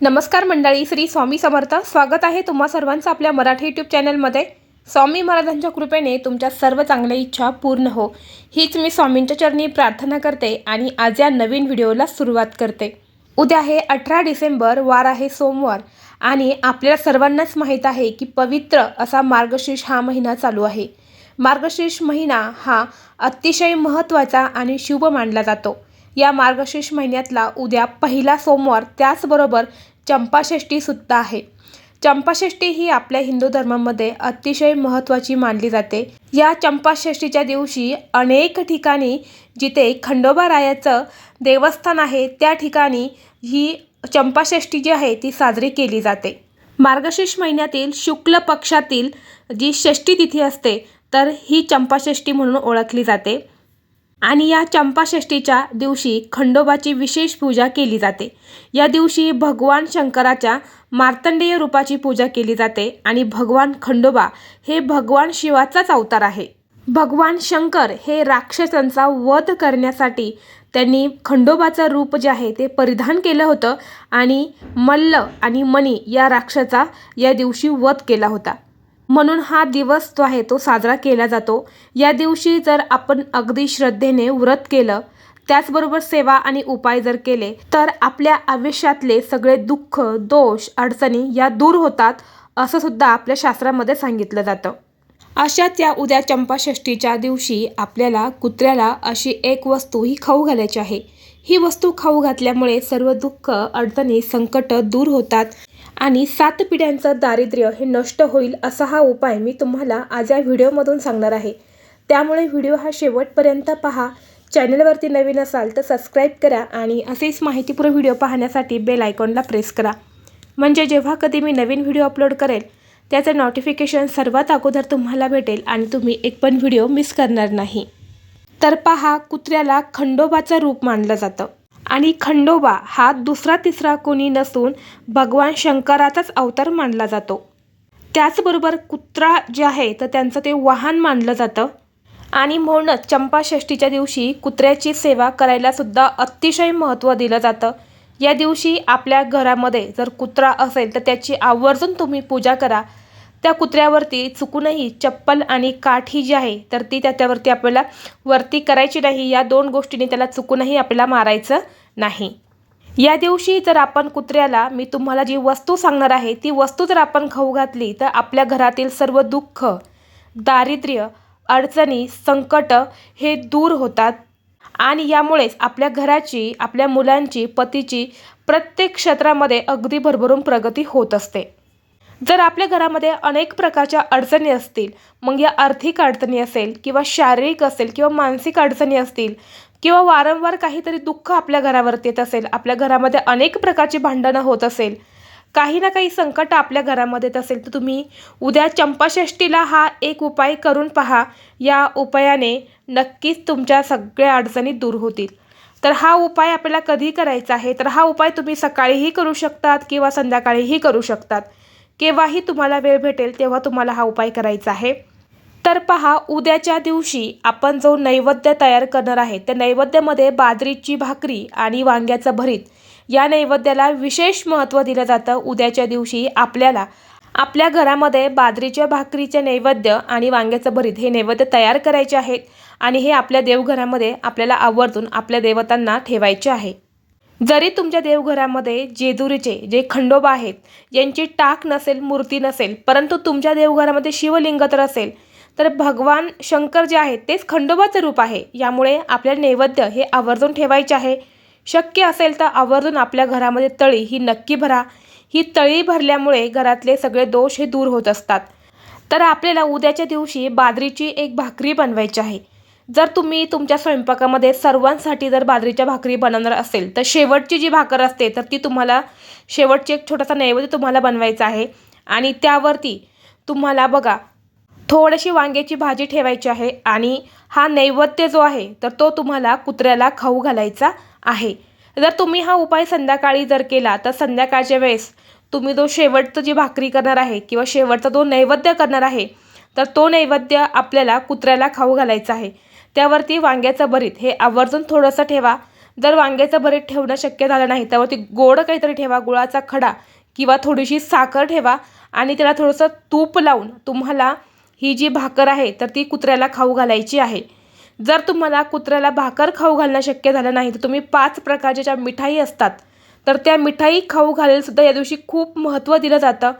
नमस्कार मंडळी श्री स्वामी समर्थ. स्वागत आहे तुम्हा सर्वांचं आपल्या मराठी यूट्यूब चॅनलमध्ये स्वामी महाराजांच्या कृपेने तुमच्या सर्व चांगल्या इच्छा पूर्ण हो. हीच मी स्वामींच्या चरणी प्रार्थना करते आणि आज या नवीन व्हिडिओला सुरुवात करते. उद्या आहे अठरा डिसेंबर वार आहे सोमवार आणि आपल्याला सर्वांनाच माहीत आहे की पवित्र असा मार्गशीर्ष हा महिना चालू आहे. मार्गशीर्ष महिना हा अतिशय महत्त्वाचा आणि शुभ मानला जातो. या मार्गशीर्ष महिन्यातला उद्या पहिला सोमवार त्याचबरोबर चंपाषष्ठी सुद्धा आहे. चंपाषष्ठी ही आपल्या हिंदू धर्मामध्ये अतिशय महत्त्वाची मानली जाते. या चंपाषष्ठीच्या दिवशी अनेक ठिकाणी जिथे खंडोबा रायाचं देवस्थान आहे त्या ठिकाणी ही चंपाषष्ठी जी आहे ती साजरी केली जाते. मार्गशीर्ष महिन्यातील शुक्ल पक्षातील जी षष्ठी तिथी असते तर ही चंपाषष्ठी म्हणून ओळखली जाते. आणि या चंपाषष्ठीच्या दिवशी खंडोबाची विशेष पूजा केली जाते. या दिवशी भगवान शंकराच्या मार्तंडेय रूपाची पूजा केली जाते आणि भगवान खंडोबा हे भगवान शिवाचाच अवतार आहे. भगवान शंकर हे राक्षसांचा वध करण्यासाठी त्यांनी खंडोबाचं रूप जे आहे ते परिधान केलं होतं आणि मल्ल आणि मणी या राक्षसाचा या दिवशी वध केला होता. म्हणून हा दिवस जो आहे तो साजरा केला जातो. या दिवशी जर आपण अगदी श्रद्धेने व्रत केलं त्याचबरोबर सेवा आणि उपाय जर केले तर आपल्या आयुष्यातले सगळे दुःख दोष अडचणी या दूर होतात असं सुद्धा आपल्या शास्त्रामध्ये सांगितलं जातं. अशाच या उद्या चंपाषष्ठीच्या दिवशी आपल्याला कुत्र्याला अशी एक वस्तू ही खाऊ घालायची आहे. ही वस्तू खाऊ घातल्यामुळे सर्व दुःख अडचणी संकट दूर होतात. आणि सात पिढ्यांचं दारिद्र्य हे नष्ट होईल असा हा उपाय मी तुम्हाला आज या व्हिडिओमधून सांगणार आहे. त्यामुळे व्हिडिओ हा शेवटपर्यंत पहा. चॅनलवरती नवीन असाल तर सबस्क्राईब करा आणि असेच माहितीपूर्ण व्हिडिओ पाहण्यासाठी बेल आयकॉनला प्रेस करा. म्हणजे जेव्हा कधी मी नवीन व्हिडिओ अपलोड करेल त्याचं नोटिफिकेशन सर्वात अगोदर तुम्हाला भेटेल आणि तुम्ही एक पण व्हिडिओ मिस करणार नाही. तर पहा कुत्र्याला खंडोबाचं रूप मानलं जातं. आणि खंडोबा हा दुसरा तिसरा कोणी नसून भगवान शंकराचाच अवतार मानला जातो. त्याचबरोबर कुत्रा जे आहे तर त्यांचं ते वाहन मानलं जातं. आणि म्हणूनच चंपाषष्ठीच्या दिवशी कुत्र्याची सेवा करायलासुद्धा अतिशय महत्त्व दिलं जातं. या दिवशी आपल्या घरामध्ये जर कुत्रा असेल तर त्याची आवर्जून तुम्ही पूजा करा. त्या कुत्र्यावरती चुकूनही चप्पल आणि काठी जी आहे तर ती त्याच्यावरती आपल्याला वरती करायची नाही. या दोन गोष्टींनी त्याला चुकूनही आपल्याला मारायचं नाही. या दिवशी जर आपण कुत्र्याला मी तुम्हाला जी वस्तू सांगणार आहे ती वस्तू जर आपण खाऊ घातली तर आपल्या घरातील सर्व दुःख दारिद्र्य अडचणी संकट हे दूर होतात. आणि यामुळेच आपल्या घराची आपल्या मुलांची पतीची प्रत्येक क्षेत्रामध्ये अगदी भरभरून प्रगती होत असते. जर आपल्या घरामध्ये अनेक प्रकारच्या अडचणी असतील मग या आर्थिक अडचणी असेल किंवा शारीरिक असेल किंवा मानसिक अडचणी असतील किंवा वारंवार काहीतरी दुःख आपल्या घरावरती येत असेल आपल्या घरामध्ये अनेक प्रकारची भांडणं होत असेल काही ना काही संकट आपल्या घरामध्ये येत असेल तर तुम्ही उद्या चंपाषष्टीला हा एक उपाय करून पहा. या उपायाने नक्कीच तुमच्या सगळ्या अडचणी दूर होतील. तर हा उपाय आपल्याला कधी करायचा आहे? तर हा उपाय तुम्ही सकाळीही करू शकतात किंवा संध्याकाळीही करू शकतात. केव्हाही तुम्हाला वेळ भेटेल तेव्हा तुम्हाला हा उपाय करायचा आहे. तर पहा उद्याच्या दिवशी आपण जो नैवेद्य तयार करणार आहे त्या नैवेद्यामध्ये बाजरीची भाकरी आणि वांग्याचं भरीत या नैवेद्याला विशेष महत्त्व दिलं जातं. उद्याच्या दिवशी आपल्याला आपल्या घरामध्ये बाजरीच्या भाकरीचे नैवेद्य आणि वांग्याचं भरीत हे नैवेद्य तयार करायचे आहेत आणि हे आपल्या देवघरामध्ये आपल्याला आवर्जून आपल्या देवतांना ठेवायचे आहे. जरी तुमच्या देवघरामध्ये जेजुरीचे जे खंडोबा आहेत यांची टाक नसेल मूर्ती नसेल परंतु तुमच्या देवघरामध्ये शिवलिंग तर असेल तर भगवान शंकर जे आहेत तेच खंडोबाचं रूप आहे. यामुळे आपल्या नैवेद्य हे आवर्जून ठेवायचे आहे. शक्य असेल तर आवर्जून आपल्या घरामध्ये तळी ही नक्की भरा. ही तळी भरल्यामुळे घरातले सगळे दोष हे दूर होत असतात. तर आपल्याला उद्याच्या दिवशी बाजरीची एक भाकरी बनवायची आहे. जर तुम्ही तुमच्या स्वयंपाकामध्ये सर्वांसाठी जर बाजरीच्या भाकरी बनवणार असेल तर शेवटची जी भाकर असते तर ती तुम्हाला शेवटची एक छोटासा नैवेद्य तुम्हाला बनवायचा आहे. आणि त्यावरती तुम्हाला बघा थोडीशी वांग्याची भाजी ठेवायची आहे आणि हा नैवेद्य जो आहे तर तो तुम्हाला कुत्र्याला खाऊ घालायचा आहे. जर तुम्ही हा उपाय संध्याकाळी जर केला तर संध्याकाळच्या वेळेस तुम्ही जो शेवटचं जी भाकरी करणार आहे किंवा शेवटचा जो नैवेद्य करणार आहे तर तो नैवेद्य आपल्याला कुत्र्याला खाऊ घालायचा आहे. त्यावरती वांग्याचं भरीत हे आवर्जून थोडंसं ठेवा. जर वांग्याचं भरीत ठेवणं शक्य झालं नाही त्यावरती गोड काहीतरी ठेवा गुळाचा खडा किंवा थोडीशी साखर ठेवा आणि त्याला थोडंसं तूप लावून तुम्हाला ही जी भाकर आहे तर ती कुत्र्याला खाऊ घालायची आहे. जर तुम्हाला कुत्र्याला भाकर खाऊ घालणं शक्य झालं नाही तर तुम्ही पाच प्रकारच्या ज्या मिठाई असतात तर त्या मिठाई खाऊ घालेलसुद्धा या दिवशी खूप महत्त्व दिलं जातं.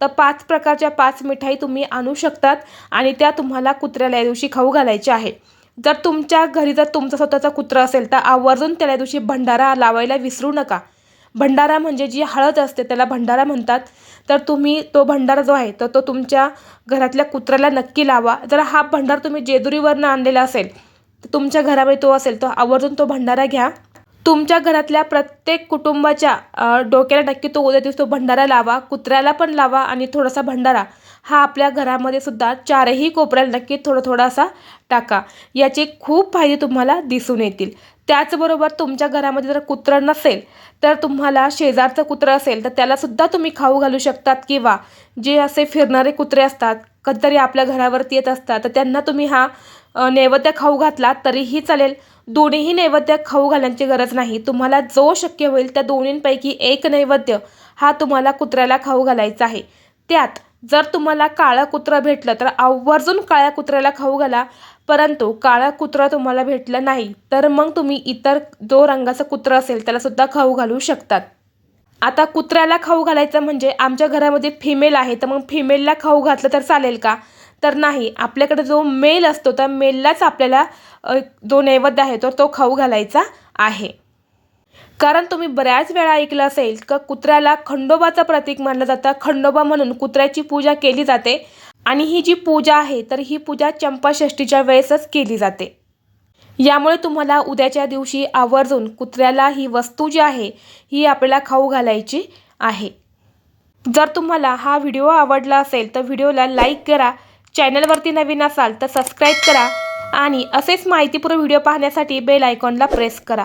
तर पाच प्रकारच्या पाच मिठाई तुम्ही आणू शकतात आणि त्या तुम्हाला कुत्र्याला या दिवशी खाऊ घालायच्या आहे. जर तुमच्या घरी जर तुमचा स्वतःचा कुत्रा असेल तर आवर्जून त्याला या दिवशी भंडारा लावायला विसरू नका. भंडारा म्हणजे जी हळद असते त्याला भंडारा म्हणतात. तर तुम्ही तो भंडारा जो आहे तर तो तुमच्या घरातल्या कुत्र्याला नक्की लावा. जर हा भंडारा तुम्ही जेजुरीवरनं आणलेला असेल तर तुमच्या घरामध्ये तो असेल तर आवर्जून तो भंडारा घ्या. तुमच्या घरातल्या प्रत्येक कुटुंबाच्या डोक्याला नक्की तो उद्या दिवस तो भंडारा लावा. कुत्र्याला पण लावा आणि थोडासा भंडारा. हा आपल्या घरामध्ये सुद्धा चारही कोपऱ्याला नक्की थोडं थोडासा टाका. याचे खूप फायदे तुम्हाला दिसून येतील. त्याचबरोबर तुमच्या घरामध्ये जर कुत्रं नसेल तर तुम्हाला शेजारचं कुत्रं असेल तर त्यालासुद्धा तुम्ही खाऊ घालू शकतात किंवा जे असे फिरणारे कुत्रे असतात कधीतरी आपल्या घरावरती येत असतात तर त्यांना तुम्ही हा नैवेद्य खाऊ घातला तरीही चालेल. दोन्हीही नैवेद्य खाऊ घालण्याची गरज नाही. तुम्हाला जो शक्य होईल त्या दोन्हींपैकी एक नैवेद्य हा तुम्हाला कुत्र्याला खाऊ घालायचा आहे. त्यात जर तुम्हाला काळं कुत्रं भेटलं तर आवर्जून काळ्या कुत्र्याला खाऊ घाला. परंतु काळा कुत्रा तुम्हाला भेटलं नाही तर मग तुम्ही इतर जो रंगाचं कुत्रं असेल त्यालासुद्धा खाऊ घालू शकतात. आता कुत्र्याला खाऊ घालायचं म्हणजे आमच्या घरामध्ये फिमेल आहे तर मग फिमेलला खाऊ घातलं तर चालेल का? तर नाही आपल्याकडे जो मेल असतो त्या मेललाच आपल्याला जो नैवेद्य आहे तर तो खाऊ घालायचा आहे. कारण तुम्ही बऱ्याच वेळा ऐकलं असेल का कुत्र्याला खंडोबाचं प्रतीक मानलं जातं. खंडोबा म्हणून कुत्र्याची पूजा केली जाते आणि ही जी पूजा आहे तर ही पूजा चंपाषष्टीच्या वेळेसच केली जाते. यामुळे तुम्हाला उद्याच्या दिवशी आवर्जून कुत्र्याला ही वस्तू जी आहे ही आपल्याला खाऊ घालायची आहे. जर तुम्हाला हा व्हिडिओ आवडला असेल तर व्हिडिओला लाईक करा चॅनलवरती नवीन असाल तर सबस्क्राईब करा आणि असेच माहितीपूर्ण व्हिडिओ पाहण्यासाठी बेल आयकॉनला प्रेस करा.